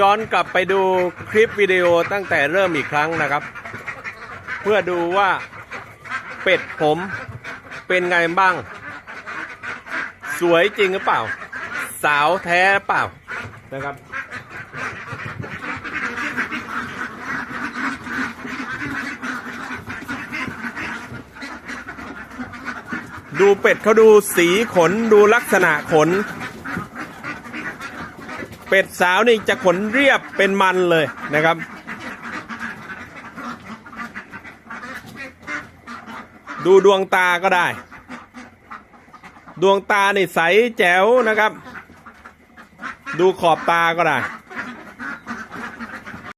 ย้อนกลับไปดูคลิปวิดีโอตั้งแต่เริ่มอีกครั้งนะครับ เพื่อดูว่าเป็ดผมเป็นไงบ้าง สวยจริงหรือเปล่า สาวแท้หรือเปล่านะครับดูเป็ดเขาดูสีขนดูลักษณะขน เป็ดสาวนี่จะขนเรียบเป็นมันเลยนะครับ ดูดวงตาก็ได้ ดวงตานี่ใสแจ๋วนะครับ ดูขอบตาก็ได้